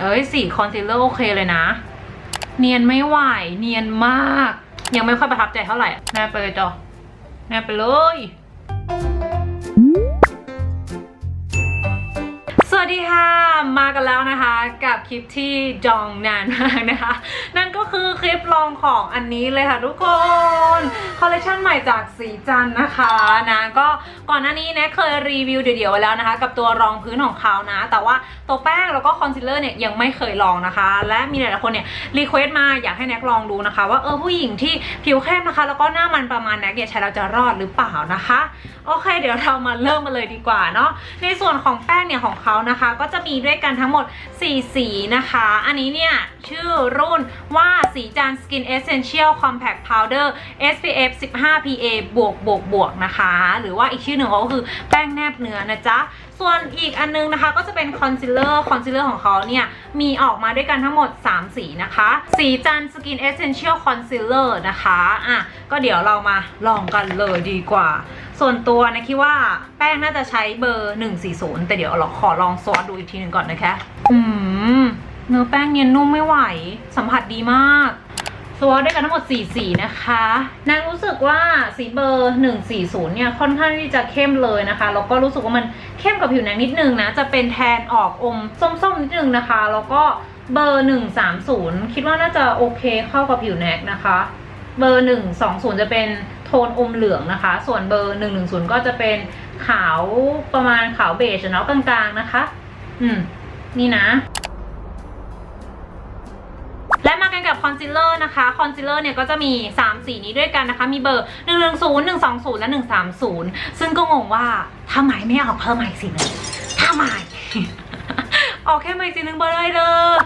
เอ้ยสีคอนซีลเลอร์โอเคเลยนะ เนียนไม่ไหว เนียนมาก ยังไม่ค่อยประทับใจเท่าไหร่แนบไปเลยจ้ะแนบไปเลยสวัสดีค่ะ มากันแล้วนะคะ กับคลิปที่จองนานมากนะคะ นั่นก็คือคลิปลองของอันนี้เลยค่ะทุกคนคอลเลคชันใหม่จากสีจันนะคะนะก็ก่อนหน้านี้เนะเคยรีวิวเดี่ยวๆไว้แล้วนะคะ กับตัวรองพื้นของเขานะ แต่ว่าตัวแป้งแล้วก็คอนซีลเลอร์เนี่ยยังไม่เคยลองนะคะ และมีหลายๆคนเนี่ยรีเควสต์มาอยากให้แน็กลองดูนะคะ ว่าเออผู้หญิงที่ผิวเข้มนะคะ แล้วก็หน้ามันประมาณแน็กเนี่ยใช้แล้วจะรอดหรือเปล่านะคะโอเค เดี๋ยวเรามาเริ่มมาเลยดีกว่าเนาะในส่วนของแป้งเนี่ยของเขานะคะ ก็จะมีด้วยกันทั้งหมด 4 สีนะคะ อันนี้เนี่ย ชื่อรุ่นว่าสีจัน Skin Essential Compact Powder SPF 15 PA บวกบวกบวกนะคะ หรือว่าอีกชื่อหนึ่งเขาก็คือแป้งแนบเนื้อนะจ๊ะ ส่วนอีกอันนึงนะคะก็จะเป็นคอนซีลเลอร์ คอนซีลเลอร์ของเขาเนี่ย มีออกมาด้วยกันทั้งหมด 3 สีนะคะ สีจันสกินเอเซนเชียลคอนซีลเลอร์นะคะอะก็เดี๋ยวเรามาลองกันเลยดีกว่า ส่วนตัวนะคิดว่าแป้งน่าจะใช้เบอร์ 140 แต่เดี๋ยวเราขอลองซอสดูอีกทีหนึ่งก่อนนะคะ อืมเนื้อแป้งเนียนนุ่มไม่ไหว สัมผัสดีมาก สวอตด้วยกันทั้งหมด 4 สีนะคะนางรู้สึกว่าสีเบอร์ 140 เนี่ย ค่อนข้างที่จะเข้มเลยนะคะ แล้วก็รู้สึกว่ามันเข้มกับผิวนางนิดนึงนะ จะเป็นแทนออกอมส้มๆนิดนึงนะคะ แล้วก็เบอร์ 130 คิดว่าน่าจะโอเคเข้ากับผิวแนกนะคะ เบอร์ 120 จะเป็นโทนอมเหลืองนะคะ ส่วนเบอร์ 110 ก็จะเป็นขาวประมาณขาวเบจเนาะกลางๆนะคะ อืม นี่นะ และมากันกับคอนซีลเลอร์นะคะ คอนซีลเลอร์เนี่ยก็จะมี 3 สีนี้ด้วยกันนะคะ มีเบอร์ 110 120 และ 130 ซึ่งก็งงว่าทำไมไม่เอาเพิ่มมาอีกสีนึงทำไมออกแค่มาอีกสีหนึงเบอร์อะไรเลย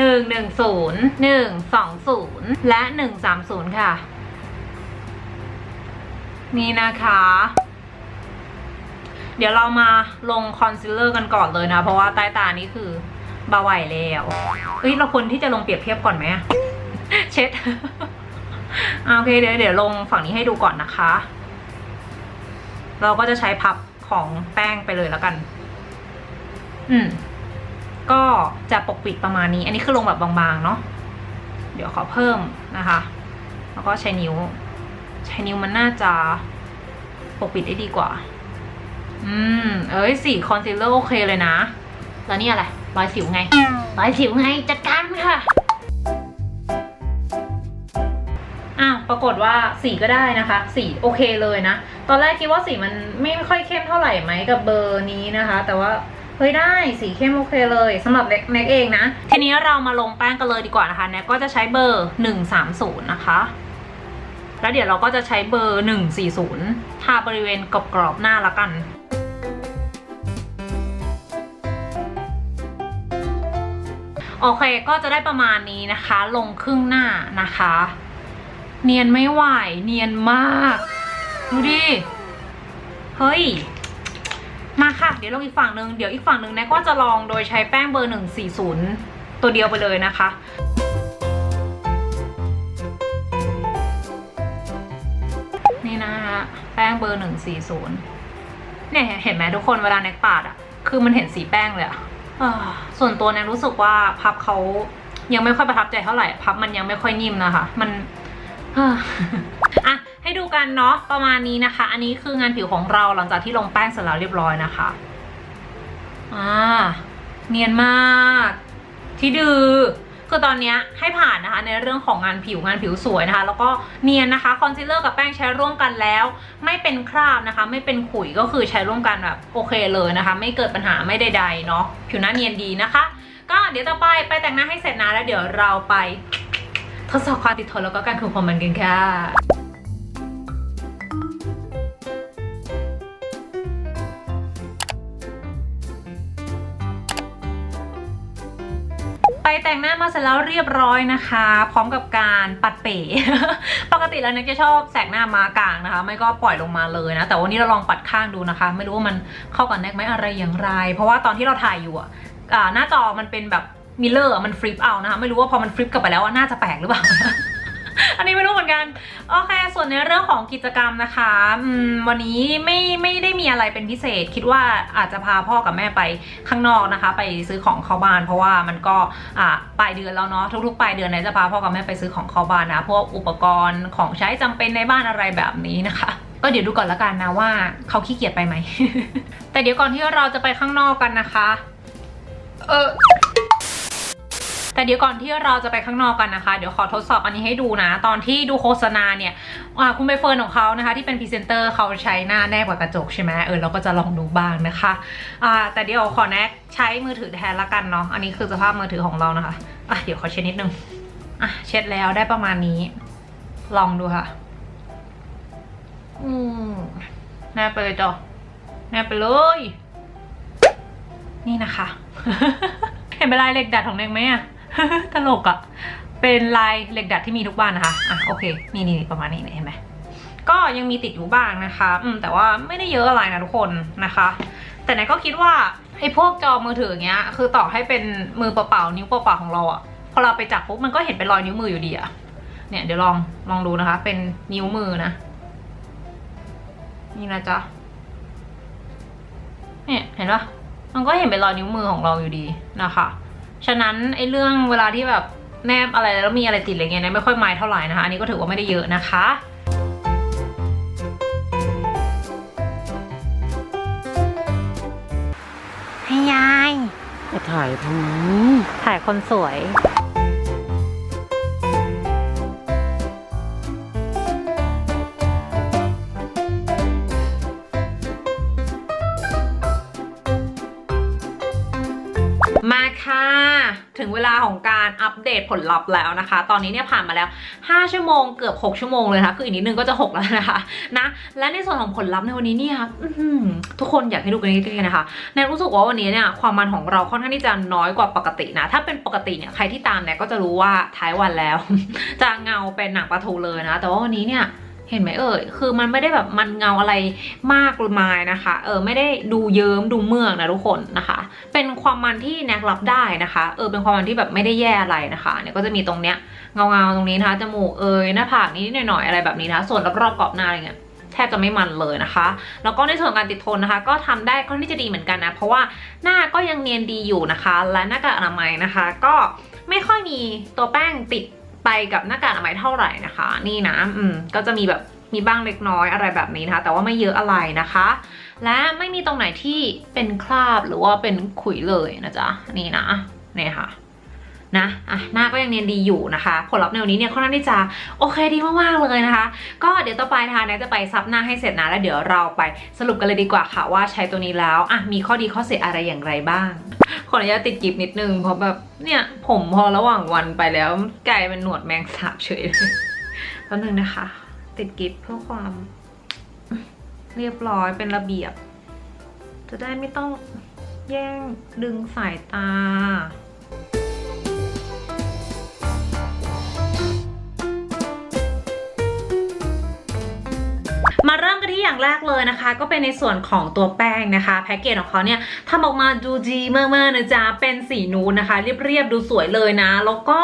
110 120และ130ค่ะ นี่นะคะ เดี๋ยวเรามาลงคอนซีลเลอร์กันก่อนเลยนะ เพราะว่าใต้ตานี่คือ บาไหวแล้วเฮ้ยเราควรที่จะลงเปรียบเทียบก่อนไหมเช็ดโอเคเดี๋ยวเดี๋ยวลงฝั่งนี้ให้ดูก่อนนะคะ เราก็จะใช้พับของแป้งไปเลยแล้วกัน อืม ก็จะปกปิดประมาณนี้ อันนี้คือลงแบบบางๆเนาะ เดี๋ยวขอเพิ่มนะคะ แล้วก็ใช้นิ้ว ใช้นิ้วมันน่าจะปกปิดได้ดีกว่า อืม เอ้ยสีคอนซีลเลอร์โอเคเลยนะ แล้วนี่อะไร รอยสิวไงรอยสิวไงจัดการมันค่ะอ้าวปรากฏว่าสีก็ได้นะคะ สีโอเคเลยนะ ตอนแรกคิดว่าสีมันไม่ค่อยเข้มเท่าไหร่ไหมกับเบอร์นี้นะคะ แต่ว่าเฮ้ยได้สีเข้มโอเคเลยสำหรับแน็กเองนะ ทีนี้เรามาลงแป้งกันเลยดีกว่านะคะแน็กก็จะใช้เบอร์ 130 นะคะ แล้วเดี๋ยวเราก็จะใช้เบอร์ 140ทาบริเวณกรอบๆหน้าละกัน โอเคก็จะได้ประมาณนี้นะคะ ลงครึ่งหน้านะคะ เนียนไม่ไหวเนียนมาก ดูดิเฮ้ยมาค่ะ เดี๋ยวลงอีกฝั่งหนึ่งเดี๋ยวอีกฝั่งหนึ่งนกก็จะลองโดยใช้แป้งเบอร์ 140 ตัวเดียวไปเลยนะคะนี่นะคะแป้งเบอร์ 140เนี่ยเห็นไหมทุกคนเวลาแน็กปาดอะคือมันเห็นสีแป้งเลยอะอ่า ส่วนตัวเนี่ยรู้สึกว่าพับเขายังไม่ค่อยประทับใจเท่าไหร่พับมันยังไม่ค่อยนิ่มนะคะ มันอ่าอะให้ดูกันเนาะประมาณนี้นะคะ อันนี้คืองานผิวของเราหลังจากที่ลงแป้งเสร็จแล้วเรียบร้อยนะคะอ่าเนียนมาก ที่ดือ คือตอนนี้ให้ผ่านนะคะในเรื่องของงานผิวงานผิวสวยนะคะ แล้วก็เนียนนะคะคอนซีลเลอร์กับแป้งใช้ร่วมกันแล้ว ไม่เป็นคราบนะคะ ไม่เป็นขุยก็คือใช้ร่วมกันแบบโอเคเลยนะคะ ไม่เกิดปัญหาไม่ใดๆเนาะผิวหน้าเนียนดีนะคะ ก็เดี๋ยวต่อไปไปแต่งหน้าให้เสร็จนะแล้วเดี๋ยวเราไปทดสอบความติดทนแล้วก็การคุมความมันกันค่ะ ไปแต่งหน้ามาเสร็จแล้วเรียบร้อยนะคะ พร้อมกับการปัดเป๋ ปกติแล้วเนี่ยจะชอบแสกหน้ามากลางนะคะ ไม่ก็ปล่อยลงมาเลยนะ แต่วันนี้เราลองปัดข้างดูนะคะ ไม่รู้ว่ามันเข้ากับแน็กไหมอะไรอย่างไร เพราะว่าตอนที่เราถ่ายอยู่อะหน้าจอมันเป็นแบบมิเลอร์มันฟลิปเอานะคะ ไม่รู้ว่าพอมันฟลิปกลับไปแล้วอะน่าจะแปลกหรือเปล่า อันนี้ไม่รู้เหมือนกัน โอเค ส่วนในเรื่องของกิจกรรมนะคะวันนี้ไม่ไม่ได้มีอะไรเป็นพิเศษ คิดว่าอาจจะพาพ่อกับแม่ไปข้างนอกนะคะ ไปซื้อของเข้าบ้าน เพราะว่ามันก็อ่าปลายเดือนแล้วเนาะทุกๆปลายเดือนเนี่ยจะพาพ่อกับแม่ไปซื้อของเข้าบ้านนะพวกอุปกรณ์ของใช้จำเป็นในบ้านอะไรแบบนี้นะคะก็เดี๋ยวดูก่อนละกันนะว่าเขาขี้เกียจไปไหม แต่เดี๋ยวก่อนที่เราจะไปข้างนอกกันนะคะ เออ แต่เดี๋ยวก่อนที่เราจะไปข้างนอกกันนะคะ เดี๋ยวขอทดสอบอันนี้ให้ดูนะ ตอนที่ดูโฆษณาเนี่ยคุณใบเฟิร์นของเขานะคะ ที่เป็นพรีเซนเตอร์เขาใช้หน้าแนบกับกระจกใช่ไหมเออเราก็จะลองดูบ้างนะคะแต่เดี๋ยวขอแนะใช้มือถือแทนละกันเนาะอันนี้คือสภาพมือถือของเรานะคะอะเดี๋ยวขอเช็ดนิดนึงอะเช็ดแล้วได้ประมาณนี้ ลองดูค่ะ อืมแนบไปเลยจ้ะแนบไปเลย นี่นะคะ เห็นเป็นลายเหล็กดัดของเด็กไหมอะ ตลกอะเป็นลายเหล็กดัดที่มีทุกบ้านนะคะอะโอเค นี่นี่ประมาณนี้เห็นไหมก็ยังมีติดอยู่บ้างนะคะ อืมแต่ว่าไม่ได้เยอะอะไรนะทุกคนนะคะ แต่ไหนก็คิดว่าไอ้พวกจอมือถืออย่างเงี้ย คือต่อให้เป็นมือเปล่าๆนิ้วเปล่าๆของเราอะพอเราไปจับปุ๊บมันก็เห็นเป็นรอยนิ้วมืออยู่ดีอะเนี่ยเดี๋ยวลองลองดูนะคะ เป็นนิ้วมือนะนี่นะจ๊ะเนี่ยเห็นปะมันก็เห็นเป็นรอยนิ้วมือของเราอยู่ดีนะคะ ฉะนั้นไอ้เรื่องเวลาที่แบบแนบอะไรแล้วมีอะไรติดอะไรเงี้ยเนี่ยไม่ค่อยมายเท่าไหร่นะคะ อันนี้ก็ถือว่าไม่ได้เยอะนะคะให้ยายจะถ่ายทำไมถ่ายคนสวย ถึงเวลาของการอัปเดตผลลัพธ์แล้วนะคะ ตอนนี้เนี่ยผ่านมาแล้ว 5 ชั่วโมงเกือบ 6 ชั่วโมงเลยนะคะคืออีกนิดนึงก็จะ 6 แล้วนะคะนะและในส่วนของผลลัพธ์ในวันนี้เนี่ยทุกคนอยากให้ดูกันนิดนึงนะคะแนนรู้สึกว่าวันนี้เนี่ยความมันของเราค่อนข้างที่จะน้อยกว่าปกตินะ ถ้าเป็นปกติเนี่ยใครที่ตามเนี่ยก็จะรู้ว่าท้ายวันแล้ว จะเงาเป็นหนังปลาทูเลยนะ แต่ว่าวันนี้เนี่ย เห็นไหมเอ่ยคือมันไม่ได้แบบมันเงาอะไรมากมายนะคะเออไม่ได้ดูเยิ้มดูเมือกนะทุกคนนะคะ เป็นความมันที่แนกรับได้นะคะเออเป็นความมันที่แบบไม่ได้แย่อะไรนะคะเนี่ยก็จะมีตรงเนี้ยเงาเงาๆตรงนี้นะคะจมูกเอ่ยหน้าผากนิดหน่อยๆอะไรแบบนี้นะคะส่วนรอบๆกรอบหน้าอะไรเงี้ยแทบจะไม่มันเลยนะคะ แล้วก็ในส่วนของการติดทนนะคะ ก็ทำได้ค่อนที่จะดีเหมือนกันนะ เพราะว่าหน้าก็ยังเนียนดีอยู่นะคะ และหน้ากากอนามัยนะคะ ก็ไม่ค่อยมีตัวแป้งติด ไปกับหน้ากากอนามัยเท่าไหร่นะคะ นี่นะอืมก็จะมีแบบมีบ้างเล็กน้อยอะไรแบบนี้นะคะ แต่ว่าไม่เยอะอะไรนะคะ และไม่มีตรงไหนที่เป็นคราบหรือว่าเป็นขุยเลยนะจ๊ะนี่นะเนี่ยค่ะ นะอะหน้าก็ยังเนียนดีอยู่นะคะ ผลลัพธ์ในวันนี้เนี่ยค่อนข้างที่จะโอเคดีมากๆเลยนะคะ ก็เดี๋ยวต่อไปนะคะนนจะไปซับหน้าให้เสร็จนะแล้วเดี๋ยวเราไปสรุปกันเลยดีกว่าค่ะว่าใช้ตัวนี้แล้วอะมีข้อดีข้อเสียอะไรอย่างไรบ้าง ขออนุญาตติดกิฟนิดนึงเพราะแบบเนี่ยผมพอระหว่างวันไปแล้วกลายเป็นหนวดแมงสาบเฉยเลยแป๊บนึงนะคะ ติดกิฟเพื่อความ เรียบร้อยเป็นระเบียบ จะได้ไม่ต้องแย่งดึงสายตา อย่างแรกเลยนะคะ ก็เป็นในส่วนของตัวแป้งนะคะแพ็กเกจของเขาเนี่ยทำออกมาดูดีมากๆนะจ๊ะเป็นสีนูนนะคะ เรียบๆดูสวยเลยนะ แล้วก็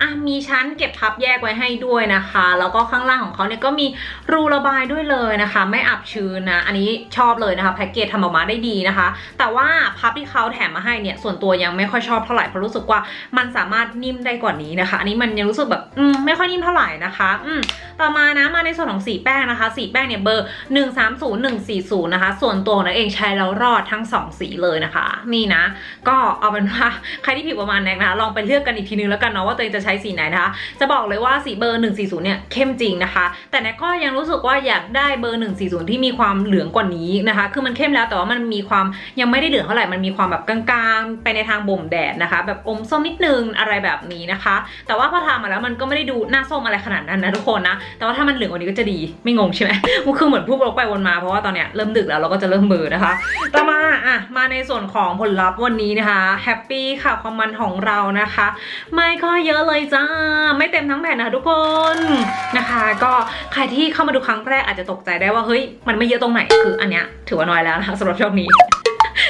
อะมีชั้นเก็บพับแยกไว้ให้ด้วยนะคะ แล้วก็ข้างล่างของเขาเนี่ยก็มีรูระบายด้วยเลยนะคะ ไม่อับชื้นนะอันนี้ชอบเลยนะคะแพ็กเกจทำออกมาได้ดีนะคะ แต่ว่าพับที่เขาแถมมาให้เนี่ยส่วนตัวยังไม่ค่อยชอบเท่าไหร่เพราะรู้สึกว่ามันสามารถนิ่มได้กว่านี้นะคะ อันนี้มันยังรู้สึกแบบอืมไม่ค่อยนิ่มเท่าไหร่นะคะ อืมต่อมานะมาในส่วนของสีแป้งนะคะ สีแป้งเนี่ยเบอร์130140 นะคะ ส่วนตัวของนันเองใช้แล้วรอดทั้ง 2 สีเลยนะคะ นี่นะ ก็เอาเป็นว่าใครที่ผิวประมาณแนกนะคะ ลองไปเลือกกันอีกทีนึงแล้วกันเนาะว่าตัวเองจะใช้สีไหนนะคะ จะบอกเลยว่าสีเบอร์ 140 เนี่ยเข้มจริงนะคะ แต่แนกก็ยังรู้สึกว่าอยากได้เบอร์ 140 ที่มีความเหลืองกว่านี้นะคะ คือมันเข้มแล้วแต่ว่ามันมีความยังไม่ได้เหลืองเท่าไหร่ มันมีความแบบกลางๆ ไปในทางบ่มแดดนะคะ แบบอมส้มนิดนึงอะไรแบบนี้นะคะ แต่ว่าพอทามาแล้วมันก็ไม่ได้ดูหน้าส้มอะไรขนาดนั้นนะทุกคนนะ แต่ว่าถ้ามันเหลืองกว่านี้ก็จะดี ไม่งงใช่ไหมมันคือเหมือนพูดวกไปวนมาเพราะว่าตอนเนี้ยเริ่มดึกแล้วเราก็จะเริ่มเบื่อนะคะ ต่อมาอะมาในส่วนของผลลัพธ์วันนี้นะคะแฮปปี้ค่ะความมันของเรานะคะ ไม่ก็เยอะเลยจ้า ไม่เต็มทั้งแผ่นนะคะทุกคนนะคะ ก็ใครที่เข้ามาดูครั้งแรกอาจจะตกใจได้ว่าเฮ้ยมันไม่เยอะตรงไหนคืออันเนี้ยถือว่าน้อยแล้วนะคะสำหรับช่วงนี้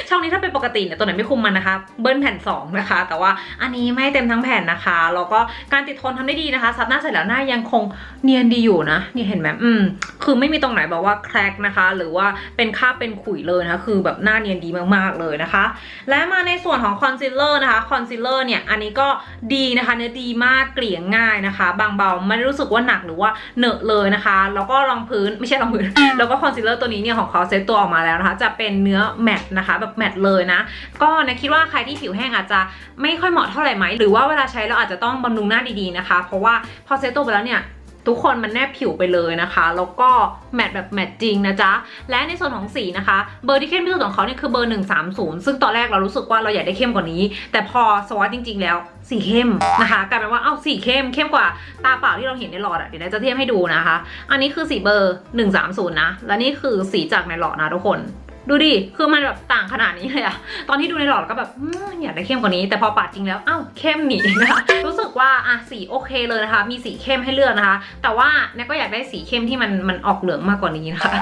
ช่องนี้ถ้าเป็นปกติเนี่ยตัวไหนไม่คุมมันนะคะ เบิ้ลแผ่นสองนะคะ แต่ว่าอันนี้ไม่เต็มทั้งแผ่นนะคะแล้วก็การติดทนทำได้ดีนะคะซับหน้าเสร็จแล้วหน้ายังคงเนียนดีอยู่นะนี่เห็นไหมอืมคือไม่มีตรงไหนแบบว่าแครกนะคะ หรือว่าเป็นคราบเป็นขุยเลยนะคะคือแบบหน้าเนียนดีมากๆเลยนะคะ และมาในส่วนของคอนซีลเลอร์นะคะคอนซีลเลอร์เนี่ยอันนี้ก็ดีนะคะเนื้อดีมากเกลี่ยง่ายนะคะ บางเบาไม่ได้รู้สึกว่าหนักหรือว่าเหนอะเลยนะคะ แล้วก็รองพื้นไม่ใช่รองพื้นแล้วก็คอนซีลเลอร์ตัวนี้เนี่ยของเขาเซตตัวออกมาแล้วนะคะ จะเป็นเนื้อแมตต์นะคะแบบแมตต์เลยนะ ก็นะคิดว่าใครที่ผิวแห้งอาจจะไม่ค่อยเหมาะเท่าไหร่ไหม หรือว่าเวลาใช้เราอาจจะต้องบำรุงหน้าดีๆนะคะ เพราะว่าพอเซตตัวไปแล้วเนี่ยทุกคนมันแนบผิวไปเลยนะคะ แล้วก็แมทแบบแมทจริงนะจ๊ะ และในส่วนของสีนะคะ เบอร์ที่เข้มที่สุดของเขาเนี่ยคือเบอร์ 130 ซึ่งตอนแรกเรารู้สึกว่าเราอยากได้เข้มกว่านี้ แต่พอสวอตจริง ๆ แล้วสีเข้มนะคะกลายเป็นว่าเอ้าสีเข้มเข้มกว่าตาเปล่าที่เราเห็นในหลอดอะเดี๋ยวเราจะเทียบให้ดูนะคะ อันนี้คือสีเบอร์ 130 นะ และนี่คือสีจากในหลอดนะทุกคน ดูดิ คือมันแบบต่างขนาดนี้เลยอะตอนที่ดูในหลอดก็แบบอยากได้เข้มกว่านี้ แต่พอปาดจริงแล้วอ้าวเข้มหนีนะคะรู้สึกว่าอะสีโอเคเลยนะคะ มีสีเข้มให้เลือกนะคะ แต่ว่าเนี่ยก็อยากได้สีเข้มที่มันมันออกเหลืองมากกว่านี้นะคะ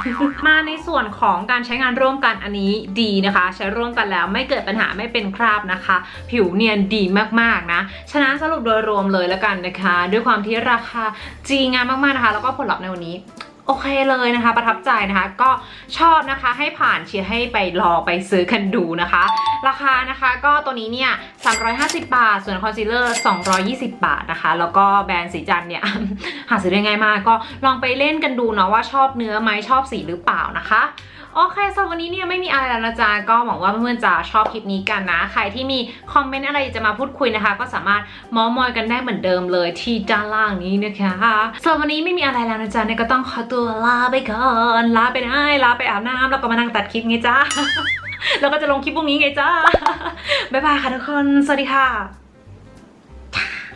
มาในส่วนของการใช้งานร่วมกันอันนี้ดีนะคะ ใช้ร่วมกันแล้วไม่เกิดปัญหาไม่เป็นคราบนะคะ ผิวเนียนดีมากๆนะฉะนั้นสรุปโดยรวมเลยแล้วกันนะคะ ด้วยความที่ราคาจีงามมากๆนะคะ แล้วก็ผลลัพธ์ในวันนี้ โอเคเลยนะคะ ประทับใจนะคะ ก็ชอบนะคะให้ผ่านเชียร์ให้ไปรอไปซื้อกันดูนะคะ ราคานะคะก็ตัวนี้เนี่ย 350 บาท ส่วนคอนซีลเลอร์ 220 บาทนะคะ แล้วก็แบรนด์สีจันเนี่ย หาซื้อได้ง่ายมาก ก็ลองไปเล่นกันดูเนาะว่าชอบเนื้อไหมชอบสีหรือเปล่านะคะ โอเคสำหรับวันนี้เนี่ยไม่มีอะไรแล้วนะจ๊ะก็หวังว่าเพื่อนๆจะชอบคลิปนี้กันนะ ใครที่มีคอมเมนต์อะไรจะมาพูดคุยนะคะ ก็สามารถมอมอยกันได้เหมือนเดิมเลยที่ด้านล่างนี้นะคะสำหรับวันนี้ไม่มีอะไรแล้วนะจ๊ะเนี่ยก็ต้องขอตัวลาไปก่อนลาไปได้ลาไปอาบน้ำแล้วก็มานั่งตัดคลิปไงจ้าแล้วก็จะลงคลิปพวกนี้ไงจ้าบ๊ายบายค่ะทุกคน สวัสดีค่ะ